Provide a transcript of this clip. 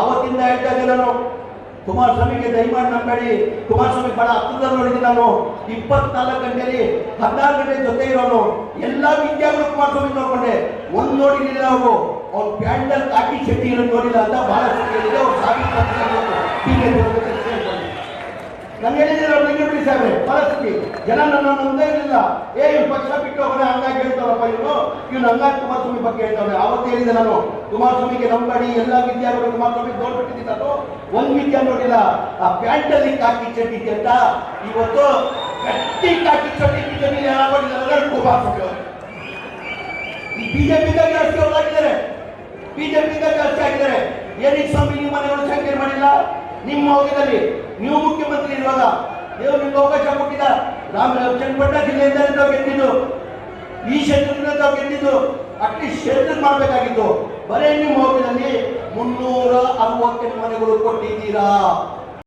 ಅವತ್ತಿಂದ ಹೇಳ್ತಾ ಇದ್ದೆ ನಾನು. ಕುಮಾರಸ್ವಾಮಿಗೆ ದಯಮಾಡಿ ನಂಬೇಡಿ. ಕುಮಾರಸ್ವಾಮಿ ಬಹಳ ಹತ್ತಿರದಲ್ಲಿ ನೋಡಿದ್ದೀನಿ ನಾನು. ಇಪ್ಪತ್ನಾಲ್ಕು ಗಂಟೆಯಲ್ಲಿ ಹದಿನಾರು ಗಂಟೆ ಜೊತೆ ಇರೋನು. ಎಲ್ಲ ವಿದ್ಯಾಗಳು ಕುಮಾರಸ್ವಾಮಿ ನೋಡ್ಕೊಂಡೆ. ಒಂದು ನೋಡಿದ್ದೀನಿ ಅವರು. ಅವ್ರ ಪ್ಯಾಂಡಲ್ ಕಾಕಿ ಶೆಟ್ಟಿ ಇರೋದು ನೋಡಿಲ್ಲ ಅಂತ ಬಹಳ ಹೇಳಿದೆ ಅವ್ರು ನಾನು ಹೇಳಿದ್ರೆ ಅವ್ರು ಬಿಡಿ ಪರಿಸ್ಥಿತಿ ಜನ ನನ್ನ ಮುಂದೆ ಇರಲಿಲ್ಲ. ಏ ಪಕ್ಷ ಬಿಟ್ಟು ಹಂಗಾಗಿ ಕುಮಾರಸ್ವಾಮಿ ಬಗ್ಗೆ ಹೇಳ್ತಾವೆ ಅವತ್ತು ಹೇಳಿದೆ ನಾನು, ಕುಮಾರಸ್ವಾಮಿಗೆ ನಂಬಡಿ ಎಲ್ಲ ವಿದ್ಯಾರ್ಥಿಗಳು ಕುಮಾರಸ್ವಾಮಿ ನೋಡ್ಬಿಟ್ಟಿದ್ದೀನಿ ನಾನು ಒಂದ್ ವಿದ್ಯಾ ನೋಡಿಲ್ಲ ಆ ಪ್ಯಾಂಟಲ್ಲಿ ಕಾಕಿ ಚಟ್ಟಿದ್ದೆ ಅಂತ. ಇವತ್ತು ಗಟ್ಟಿ ಕಾಕಿ ಚಟ್ಟಿ ಅವರು. ಈ ಬಿಜೆಪಿ ಜಾಸ್ತಿ ಅವ್ರಾಗಿದ್ದಾರೆ ಬಿಜೆಪಿ ಜಾಸ್ತಿ ಆಗಿದ್ದಾರೆ. ಏನಕ್ಕೆ ಸ್ವಾಮಿ ನಿಮ್ಮ ಮನೆಯವರು ಸಂಖ್ಯೆ ಮಾಡಿಲ್ಲ. ನಿಮ್ಮ ಹೋಗಿದಲ್ಲಿ ನೀವು ಮುಖ್ಯಮಂತ್ರಿ ಇರುವಾಗ ನೀವು ನಿಮ್ಗೆ ಅವಕಾಶ ಕೊಟ್ಟಿದ್ದ ರಾಮ ಚನ್ನಪಟ್ಟಣ ಜಿಲ್ಲೆಯಿಂದ ಗೆದ್ದಿದ್ದು ಈ ಕ್ಷೇತ್ರದಿಂದ ತಾವು ಗೆದ್ದಿದ್ದು ಅಟ್ಲೀಸ್ಟ್ ಕ್ಷೇತ್ರ ಮಾಡಬೇಕಾಗಿತ್ತು. ಬರೇ ನಿಮ್ಮ ಹೋಗಿದಲ್ಲಿ ಮುನ್ನೂರ ಅರವತ್ತೆಂಟು ಮನೆಗಳು ಕೊಟ್ಟಿದ್ದೀರಾ?